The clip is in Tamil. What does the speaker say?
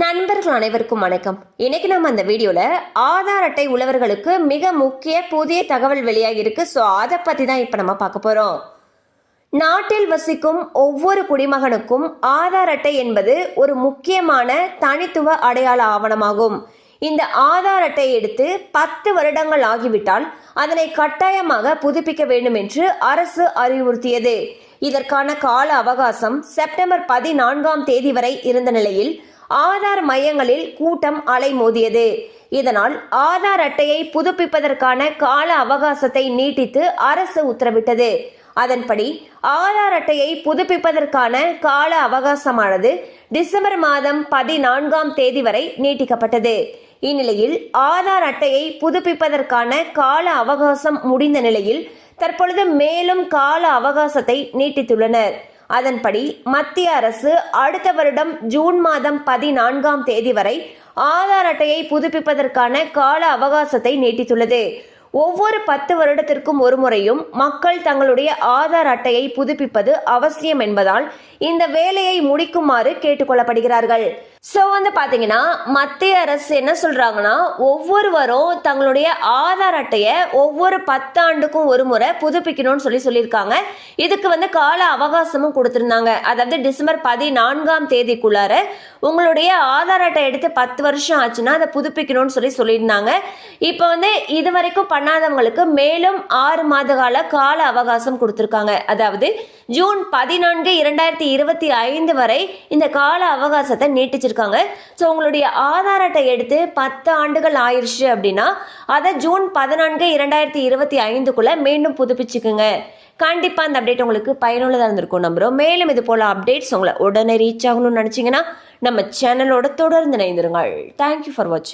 நண்பர்கள் அனைவருக்கும் வணக்கம். இன்னைக்கு நம்ம அந்த வீடியோல ஆதார் அட்டை உள்ளவர்களுக்கு மிக முக்கிய புதிய தகவல் வெளியாகி இருக்கு. ஸோ அதை பத்தி தான் இப்போ நம்ம பார்க்க போறோம். நாட்டில் வசிக்கும் ஒவ்வொரு குடிமகனுக்கும் ஆதார் அட்டை என்பது ஒரு முக்கியமான தனித்துவ அடையாள ஆவணமாகும். இந்த ஆதார் அட்டை எடுத்து பத்து வருடங்கள் ஆகிவிட்டால் அதனை கட்டாயமாக புதுப்பிக்க வேண்டும் என்று அரசு அறிவுறுத்தியது. இதற்கான கால அவகாசம் செப்டம்பர் பதினான்காம் தேதி வரை இருந்த நிலையில் ஆதார் மையங்களில் கூட்டம் அலைமோதியது. இதனால் ஆதார் அட்டையை புதுப்பிப்பதற்கான கால அவகாசத்தை நீட்டித்து அரசு உத்தரவிட்டது. அதன்படி ஆதார் அட்டையை புதுப்பிப்பதற்கான கால அவகாசமானது டிசம்பர் மாதம் பதினான்காம் தேதி வரை நீட்டிக்கப்பட்டது. இந்நிலையில் ஆதார் அட்டையை புதுப்பிப்பதற்கான கால அவகாசம் முடிந்த நிலையில் தற்பொழுது மேலும் கால அவகாசத்தை நீட்டித்துள்ளனர். அதன்படி மத்திய அரசு அடுத்த வருடம் ஜூன் மாதம் பதினான்காம் தேதி வரை ஆதார் அட்டையை புதுப்பிப்பதற்கான கால அவகாசத்தை நீட்டித்துள்ளது. ஒவ்வொரு பத்து வருடத்திற்கும் ஒரு முறையும் மக்கள் தங்களுடைய ஆதார் அட்டையை புதுப்பிப்பது அவசியம் என்பதால் இந்த வேலையை முடிக்குமாறு கேட்டுக்கொள்ளப்படுகிறார்கள் ஸோ வந்து பார்த்தீங்கன்னா மத்திய அரசு என்ன சொல்கிறாங்கன்னா ஒவ்வொருவரும் தங்களுடைய ஆதார் அட்டையை ஒவ்வொரு பத்தாண்டுக்கும் ஒரு முறை புதுப்பிக்கணும்னு சொல்லி சொல்லியிருக்காங்க. இதுக்கு வந்து கால அவகாசமும் கொடுத்துருந்தாங்க. அதாவது டிசம்பர் பதினான்காம் தேதிக்குள்ளார உங்களுடைய ஆதார் அட்டை எடுத்து பத்து வருஷம் ஆச்சுன்னா அதை புதுப்பிக்கணும்னு சொல்லி சொல்லியிருந்தாங்க. இப்போ வந்து இது வரைக்கும் பண்ணாதவங்களுக்கு மேலும் ஆறு மாத கால கால அவகாசம் கொடுத்துருக்காங்க. அதாவது ஜூன் பதினான்கு இரண்டாயிரத்தி இருபத்தி ஐந்து வரை இந்த கால அவகாசத்தை நீட்டிச்சிருக்காங்க. ஸோ உங்களுடைய ஆதார் அட்டை எடுத்து பத்து ஆண்டுகள் ஆயிடுச்சு அப்படின்னா அதை ஜூன் பதினான்கு இரண்டாயிரத்தி இருபத்தி ஐந்துக்குள்ளே மீண்டும் புதுப்பிச்சுக்குங்க. கண்டிப்பாக அந்த அப்டேட் உங்களுக்கு பயனுள்ளதாக இருந்திருக்கும் நம்புகிறோம் மேலும் இது போல் அப்டேட்ஸ் உங்களை உடனே ரீச் ஆகணும்னு நினச்சிங்கன்னா நம்ம சேனலோட தொடர்ந்து இணைந்திருங்கள். தேங்க்யூ ஃபார் வாட்சிங்